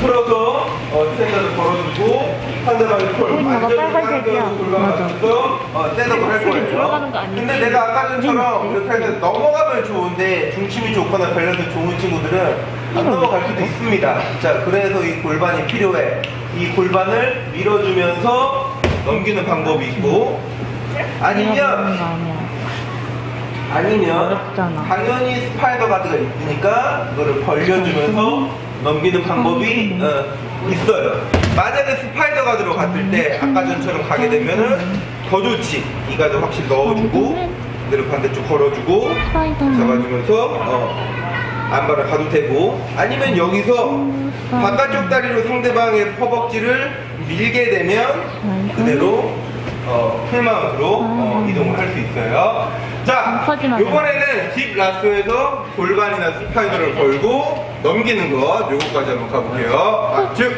풀어서 어, 스탠다드 걸어주고 상대방이 콜 어, 완전히 빨간색이야. 상대방이 골반 맞아. 맞춰서 어, 셋업을 할 거예요. 근데 내가 아까 전처럼 네. 이렇게 해서 넘어가면 좋은데 중심이 좋거나 밸런스 좋은 친구들은 안 넘어갈 수도 있습니다. 자, 그래서 이 골반이 필요해. 이 골반을 밀어주면서 넘기는 방법이 있고 아니면. 아니면. 당연히 스파이더 가드가 있으니까 이거를 벌려주면서 넘기는 방법이 어, 있어요. 만약에 스파이더 가드로 갔을 때 아까 전처럼 가게 되면은 더 좋지. 이 가드 확실히 넣어주고 그대로 반대쪽 걸어주고. 잡아주면서 어, 안발을 가도 되고 아니면 여기서 바깥쪽 다리로 상대방의 허벅지를 밀게 되면 그대로 어, 풀마운트로 어, 이동을 할 수 있어요. 자, 퍼지나요? 이번에는 딥 라스에서 골반이나 스파이더를 걸고 넘기는 것 요거까지 한번 가볼게요. 아, 즉